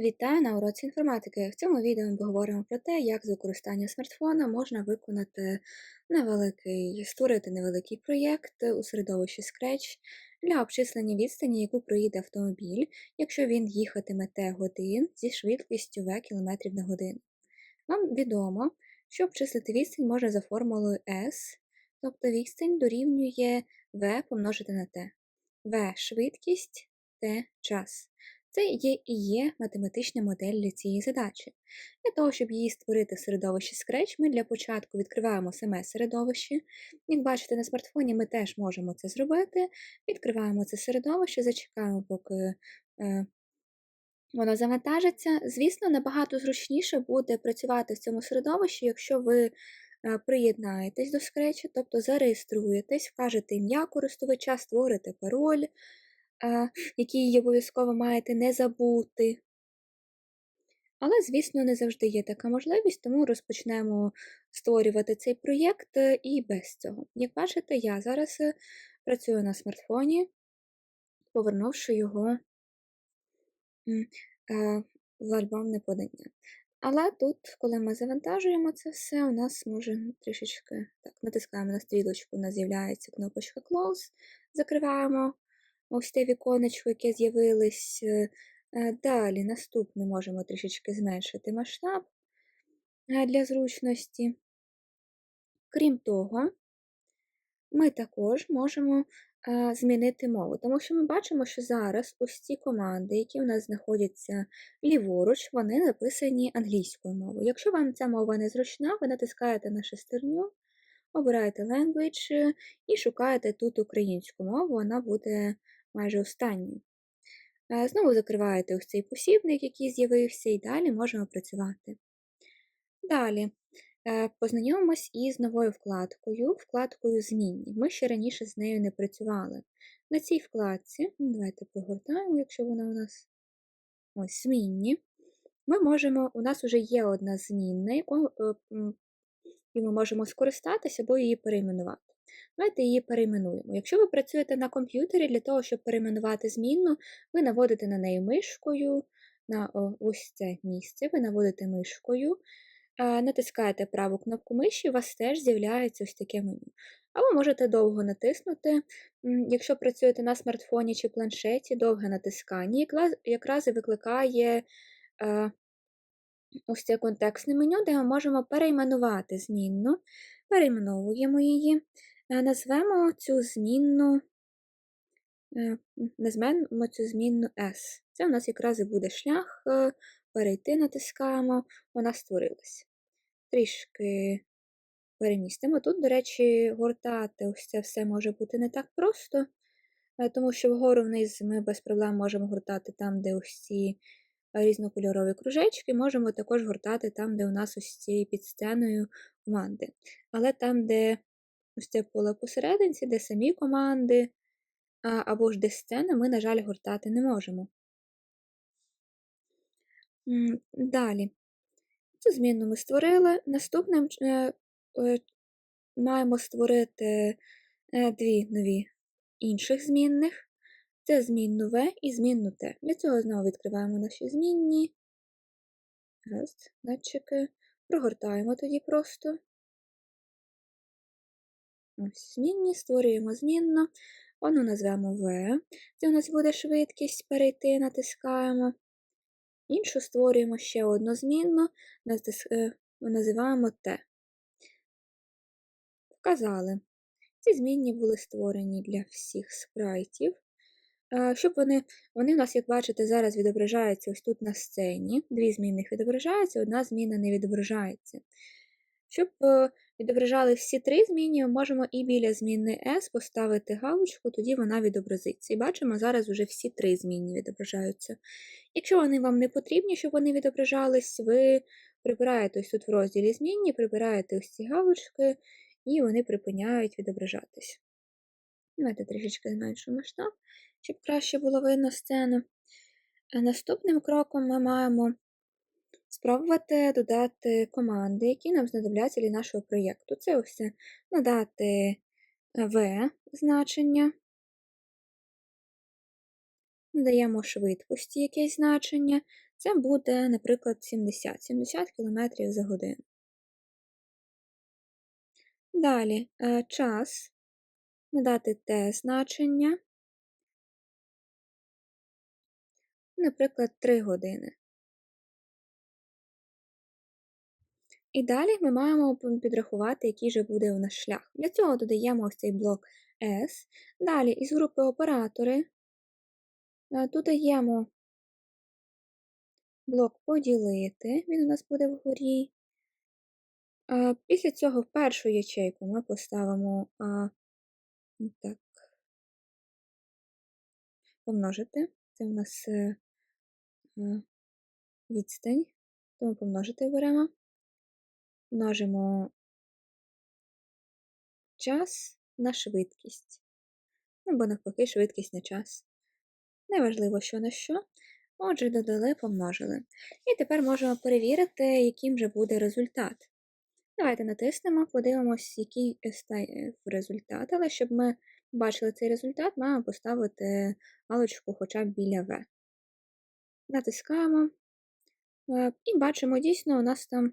Вітаю на уроці інформатики. В цьому відео ми поговоримо про те, як з використання смартфона можна виконати невеликий, створити невеликий проєкт у середовищі Scratch для обчислення відстані, яку проїде автомобіль, якщо він їхатиме Т годин зі швидкістю В км на годину. Вам відомо, що обчислити відстань можна за формулою S, тобто відстань дорівнює V помножити на T. V швидкість, T час. Це є і є математична модель для цієї задачі. Для того, щоб її створити в середовищі Scratch, ми для початку відкриваємо саме середовище. Як бачите, на смартфоні ми теж можемо це зробити. Відкриваємо це середовище, зачекаємо, поки е, воно завантажиться. Звісно, набагато зручніше буде працювати в цьому середовищі, якщо ви е, приєднаєтесь до Scratch, тобто зареєструєтесь, вкажете ім'я користувача, створите пароль які обов'язково маєте не забути. Але, звісно, не завжди є така можливість, тому розпочнемо створювати цей проєкт е, і без цього. Як бачите, я зараз е, працюю на смартфоні, повернувши його е, в альбомне подання. Але тут, коли ми завантажуємо це все, у нас може трішечки так, натискаємо на стрілочку, у нас з'являється кнопочка Close, закриваємо ось те віконечко, яке з'явилось. Е, е, далі, наступне можемо трішечки зменшити масштаб е, для зручності. Крім того, ми також можемо змінити мову, тому що ми бачимо, що зараз ось ці команди, які у нас знаходяться ліворуч, вони написані англійською мовою. Якщо вам ця мова не зручна, ви натискаєте на шестерню, обираєте Language і шукаєте тут українську мову, вона буде майже останню. Е, знову закриваєте ось цей посібник, який з'явився, і далі можемо працювати. Далі е, познайомимось із новою вкладкою, вкладкою Змінні. Ми ще раніше з нею не працювали. На цій вкладці, ну, давайте прогортаємо, якщо вона у нас ось змінні. Ми можемо, У нас вже є одна змінна, е, і ми можемо скористатися або її перейменувати. Давайте її перейменуємо. Якщо ви працюєте на комп'ютері, для того, щоб перейменувати змінну, ви наводите на неї мишкою, на ось це місце, ви наводите мишкою, натискаєте праву кнопку миші, у вас теж з'являється ось таке меню. Або можете довго натиснути. Якщо працюєте на смартфоні чи планшеті, довге натискання якраз і викликає ось це контекстне меню, де ми можемо перейменувати змінну, перейменовуємо її. Е, назвемо цю змінну, е, назвемо цю змінну S. Це у нас якраз і буде шлях, е, перейти, натискаємо, вона створилась. Трішки перемістимо. Тут, до речі, гортати ось це все може бути не так просто, тому що вгору вниз ми без проблем можемо гортати там, де ось ці різнокольорові кружечки, можемо також гортати там, де у нас ось цією підсценою команди. Але там, де ось це поле посерединці, де самі команди, або ж де сцена, ми, на жаль, гортати не можемо. Далі. Цю зміну ми створили. Наступним е, е, маємо створити е, дві нові інших змінних. Це змінну В і змінну Т. Для цього знову відкриваємо наші змінні. Раз, датчики. Прогортаємо тоді просто. Змінні, створюємо змінну. Воно назвемо V. Це у нас буде швидкість перейти, натискаємо. Іншу створюємо ще одну змінну, е, називаємо T. Вказали. Ці змінні були створені для всіх спрайтів. Щоб вони вони у нас, як бачите, зараз відображаються ось тут на сцені. Дві змінних відображаються, одна зміна не відображається. Щоб е, відображали всі три зміни, ми можемо і біля зміни S поставити галочку, тоді вона відобразиться. І бачимо, зараз вже всі три зміни відображаються. Якщо вони вам не потрібні, щоб вони відображались, ви прибираєте ось тут в розділі змінні, прибираєте ось ці галочки, і вони припиняють відображатись. Давайте трішечки зменшу масштаб, щоб краще було видно сцену. Наступним кроком ми маємо спробувати додати команди, які нам знадобляться для нашого проєкту. Це ось надати V значення, надаємо швидкості якесь значення. Це буде, наприклад, 70 70 км за годину. Далі е, час надати те значення, наприклад, 3 години. І далі ми маємо підрахувати, який же буде у нас шлях. Для цього додаємо ось цей блок S. Далі із групи оператори е, додаємо блок поділити, він у нас буде вгорі. Після цього в першу ячейку ми поставимо так, помножити. Це у нас е, відстань, тому помножити беремо множимо час на швидкість. Або навпаки, швидкість на час. Неважливо, що на що. Отже, додали, помножили. І тепер можемо перевірити, яким же буде результат. Давайте натиснемо, подивимось, який стає результат. Але щоб ми бачили цей результат, маємо поставити галочку хоча б біля В. Натискаємо е, і бачимо, дійсно, у нас там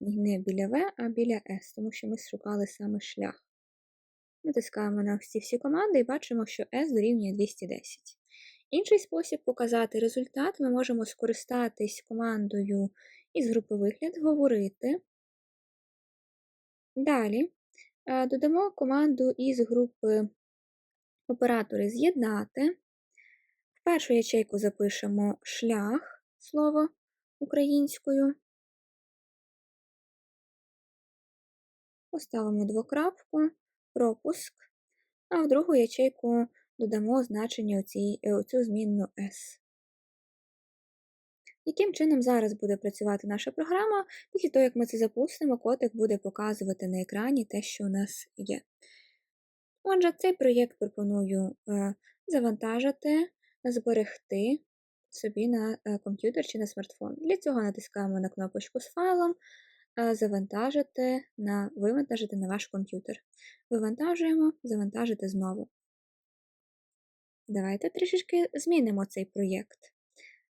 не біля В, а біля S, тому що ми шукали саме шлях. Натискаємо на всі всі команди і бачимо, що S дорівнює 210. Інший спосіб показати результат ми можемо скористатись командою із групи вигляд, говорити. Далі е, додамо команду із групи оператори з'єднати. В першу ячейку запишемо шлях слово українською. Поставимо двокрапку, пропуск, а в другу ячейку додамо значення е, оцю змінну S. Яким чином зараз буде працювати наша програма? Після того, як ми це запустимо, котик буде показувати на екрані те, що у нас є. Отже, цей проєкт пропоную е, завантажити, зберегти собі на е, комп'ютер чи на смартфон. Для цього натискаємо на кнопочку з файлом, завантажити на вивантажити на ваш комп'ютер. Вивантажуємо, завантажити знову. Давайте трішечки змінимо цей проєкт.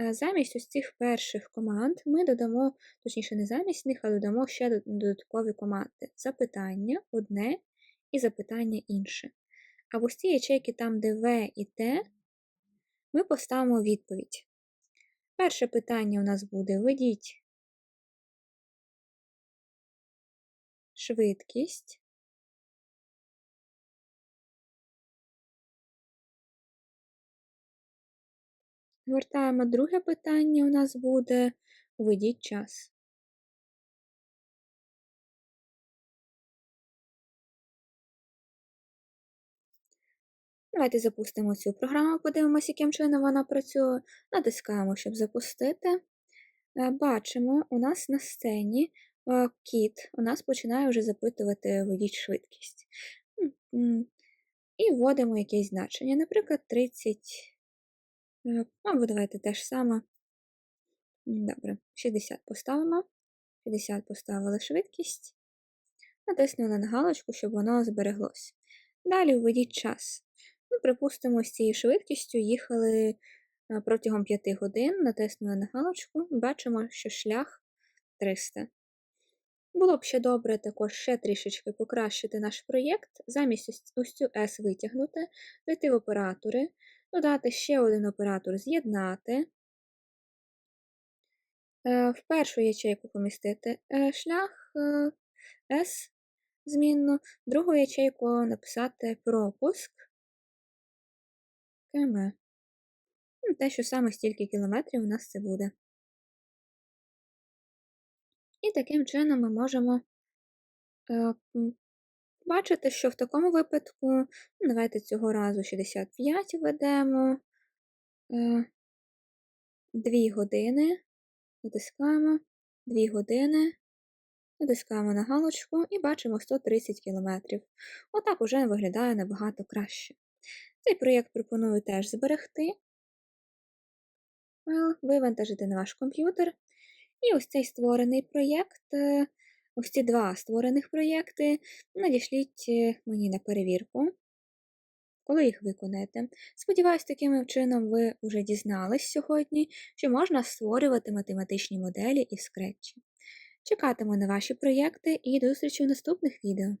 Е, замість ось цих перших команд ми додамо, точніше, не замість них, а додамо ще додаткові команди. Запитання одне і запитання інше. А в ось ці ячейки, там, де В і Т, ми поставимо відповідь. Перше питання у нас буде: введіть швидкість. Вертаємо друге питання, у нас буде введіть час. Давайте запустимо цю програму, подивимося, яким чином вона працює. Натискаємо, щоб запустити. Е, бачимо, у нас на сцені кіт у нас починає вже запитувати водіть швидкість. І вводимо якесь значення, наприклад, 30 Е, або давайте те ж саме. Добре, 60 поставимо. 50 поставили швидкість. Натиснули на галочку, щоб воно збереглося. Далі введіть час. Ну, Припустимо, з цією швидкістю їхали е, протягом 5 годин, натиснули на галочку, бачимо, що шлях 300. Було б ще добре також ще трішечки покращити наш проєкт, замість ось цю S витягнути, зайти в оператори, додати ще один оператор з'єднати. Е, в першу ячейку помістити е, шлях е, S змінну, в другу ячейку написати пропуск КМ. Ну, те, що саме стільки кілометрів у нас це буде. І таким чином ми можемо бачите, що в такому випадку, ну, давайте цього разу 65 ведемо 2 е, години, натискаємо 2 години, натискаємо на галочку і бачимо 130 км. Отак уже виглядає набагато краще. Цей проєкт пропоную теж зберегти, вивантажити на ваш комп'ютер. І ось цей створений проєкт е, Ось ці два створених проєкти надішліть е, мені на перевірку. коли їх виконаєте. Сподіваюсь, таким чином ви вже дізнались сьогодні, що можна створювати математичні моделі і Scratch. Чекатиму на ваші проєкти і до зустрічі в наступних відео.